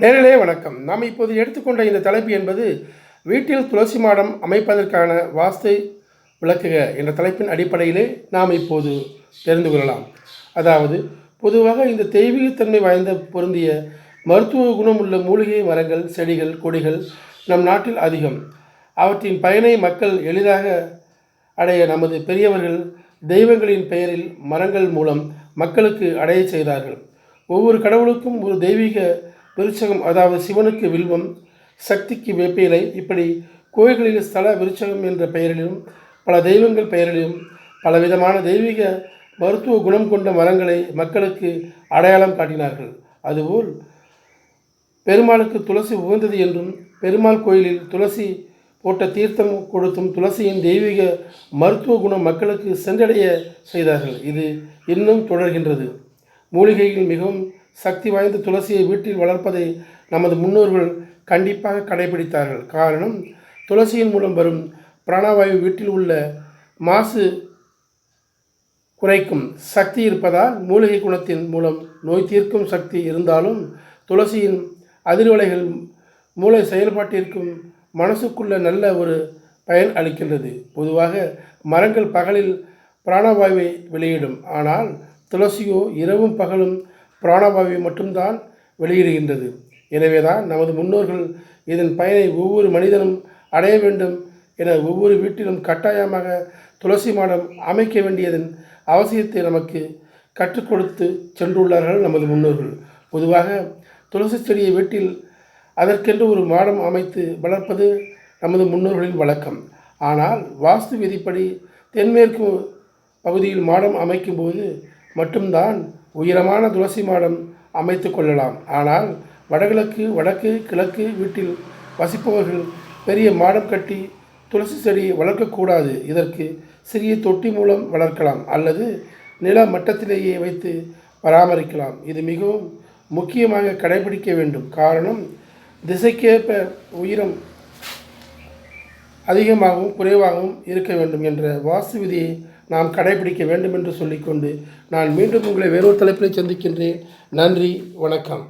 நேரிலே வணக்கம். நாம் இப்போது எடுத்துக்கொண்ட இந்த தலைப்பு என்பது வீட்டில் துளசி மாடம் அமைப்பதற்கான வாஸ்து விளக்குக என்ற தலைப்பின் அடிப்படையிலே நாம் இப்போது தெரிந்து கொள்ளலாம். அதாவது பொதுவாக இந்த தெய்வீகத்தன்மை வாய்ந்த பொருந்திய மருத்துவ குணமுள்ள மூலிகை மரங்கள் செடிகள் கொடிகள் நம் நாட்டில் அதிகம். அவற்றின் பயனை மக்கள் எளிதாக அடைய நமது பெரியவர்கள் தெய்வங்களின் பெயரில் மரங்கள் மூலம் மக்களுக்கு அடைய செய்தார்கள். ஒவ்வொரு கடவுளுக்கும் ஒரு தெய்வீக விருட்சகம் அதாவது சிவனுக்கு வில்வம் சக்திக்கு வேப்பிலை இப்படி கோயில்களில் ஸ்தல விருட்சகம் என்ற பெயரிலும் பல தெய்வங்கள் பெயரிலும் பலவிதமான தெய்வீக மருத்துவ குணம் கொண்ட மரங்களை மக்களுக்கு அடையாளம் காட்டினார்கள். அதுபோல் பெருமாளுக்கு துளசி உகந்தது என்றும் பெருமாள் கோயிலில் துளசி போட்ட தீர்த்தம் கொடுத்தும் துளசியின் தெய்வீக மருத்துவ குணம் மக்களுக்கு சென்றடைய செய்தார்கள். இது இன்னும் தொடர்கின்றது. மூலிகையில் மிகவும் சக்தி வாய்ந்த துளசியை வீட்டில் வளர்ப்பதை நமது முன்னோர்கள் கண்டிப்பாக கடைபிடித்தார்கள். காரணம் துளசியின் மூலம் வரும் பிராணவாயு வீட்டில் உள்ள மாசு குறைக்கும் சக்தி இருப்பதால் மூலிகை குணத்தின் மூலம் நோய் தீர்க்கும் சக்தி இருந்தாலும் துளசியின் அதிர்வலைகள் மூளை செயல்பாட்டிற்கும் மனசுக்குள்ள நல்ல ஒரு பயன் அளிக்கின்றது. பொதுவாக மரங்கள் பகலில் பிராணவாயுவை வெளியிடும். ஆனால் துளசியோ இரவும் பகலும் பிராணவாயுவை மட்டும்தான் வெளியிடுகின்றது. எனவேதான் நமது முன்னோர்கள் இதன் பயனை ஒவ்வொரு மனிதனும் அடைய வேண்டும் என ஒவ்வொரு வீட்டிலும் கட்டாயமாக துளசி மாடம் அமைக்க வேண்டியதன் அவசியத்தை நமக்கு கற்றுக் கொடுத்து சென்றுள்ளார்கள் நமது முன்னோர்கள். பொதுவாக துளசி செடியை வீட்டில் அதற்கென்று ஒரு மாடம் அமைத்து வளர்ப்பது நமது முன்னோர்களின் வழக்கம். ஆனால் வாஸ்து விதிப்படி தென்மேற்கு பகுதியில் மாடம் அமைக்கும்போது மட்டும்தான் உயரமான துளசி மாடம் அமைத்து கொள்ளலாம். ஆனால் வடகிழக்கு வடக்கு கிழக்கு வீட்டில் வசிப்பவர்கள் பெரிய மாடம் கட்டி துளசி செடி வளர்க்கக்கூடாது. இதற்கு சிறிய தொட்டி மூலம் வளர்க்கலாம் அல்லது நில மட்டத்திலேயே வைத்து பராமரிக்கலாம். இது மிகவும் முக்கியமாக கடைபிடிக்க வேண்டும். காரணம் திசைக்கேற்ப உயரம் அதிகமாகவும் குறைவாகவும் இருக்க வேண்டும் என்ற வாஸ்து விதியை நாம் கடைபிடிக்க வேண்டும் என்று சொல்லிக்கொண்டு நான் மீண்டும் உங்களை வேறொரு தலைப்பில் சந்திக்கின்றேன். நன்றி வணக்கம்.